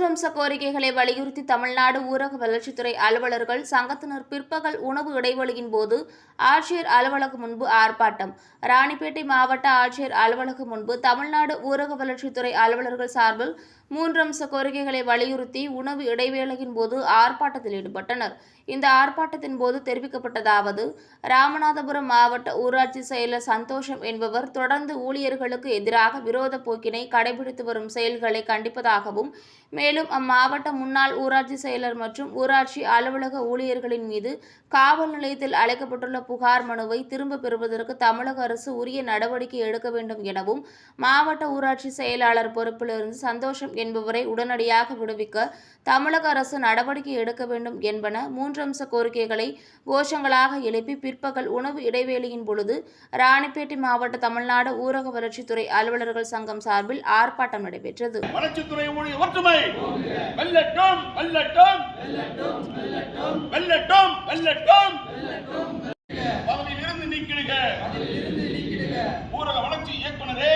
மூன்று அம்ச கோரிக்கைகளை வலியுறுத்தி தமிழ்நாடு ஊரக வளர்ச்சித்துறை அலுவலர்கள் சங்கத்தினர் பிற்பகல் உணவு இடைவெளியின் போது ஆட்சியர் அலுவலகம் முன்பு ஆர்ப்பாட்டம். ராணிப்பேட்டை மாவட்ட ஆட்சியர் அலுவலகம் முன்பு தமிழ்நாடு ஊரக வளர்ச்சித்துறை அலுவலர்கள் சார்பில் மூன்றம்ச கோரிக்கைகளை வலியுறுத்தி உணவு இடைவேளையின் போது ஆர்ப்பாட்டத்தில் ஈடுபட்டனர். இந்த ஆர்ப்பாட்டத்தின் போது தெரிவிக்கப்பட்டதாவது ராமநாதபுரம் மாவட்ட ஊராட்சி செயலர் சந்தோஷம் என்பவர் தொடர்ந்து ஊழியர்களுக்கு எதிராக விரோத போக்கினை கடைபிடித்து வரும் செயல்களை கண்டிப்பதாகவும் மேலும் மேலும் அம்மாவட்ட முன்னாள் ஊராட்சி செயலர் மற்றும் ஊராட்சி அலுவலக ஊழியர்களின் மீது காவல் நிலையத்தில் அளிக்கப்பட்டுள்ள புகார் மனுவை திரும்ப பெறுவதற்கு தமிழக அரசு உரிய நடவடிக்கை எடுக்க வேண்டும் எனவும் மாவட்ட ஊராட்சி செயலாளர் பொறுப்பிலிருந்து சந்தோஷம் என்பவரை உடனடியாக விடுவிக்க தமிழக அரசு நடவடிக்கை எடுக்க வேண்டும் என்பன மூன்று அம்ச கோரிக்கைகளை கோஷங்களாக எழுப்பி பிற்பகல் உணவு இடைவேளையின் பொழுது ராணிப்பேட்டை மாவட்ட தமிழ்நாடு ஊரக வளர்ச்சித்துறை அலுவலர்கள் சங்கம் சார்பில் ஆர்ப்பாட்டம் நடைபெற்றது. வளர்ச்சித்துறை ஊழியர் ஒற்றுமை! வெல்லட்டும் வெல்லட்டும் வெல்லட்டும் வெல்லட்டும் இருந்து நீக்கிடுக. ஊரக வளர்ச்சி இயக்குனரே.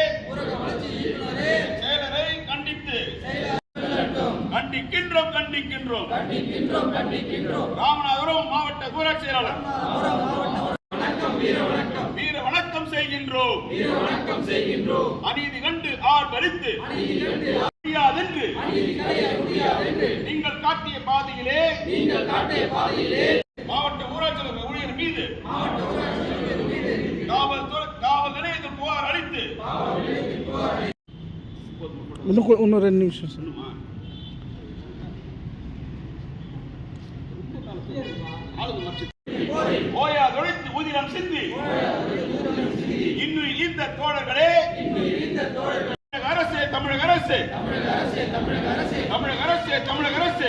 செயலரை கண்டித்து. கண்டிக்கின்றோம் கண்டிக்கின்றோம். ராமநாதபுரம் மாவட்ட ஊராட்சி செயலாளர். வீர வணக்கம் செய்கின்றோம். அநீதி கண்டு ஆர்ப்பரித்து. முடியாதென்று காட்டிய பாதையிலே மாவட்ட ஊராட்சி ஊழியர் மீது காவல்துறை காவல் நிலையத்தில் புகார் அளித்து இன்னும் ரெண்டு நிமிஷம் சொல்லுமா? ஓயா தொலைத்து ஊதியம் சிந்தி இன்னும் இந்த தோழர்களே தமிழக அரசு. தமிழக அரசு தமிழக அரசு. தமிழக அரசு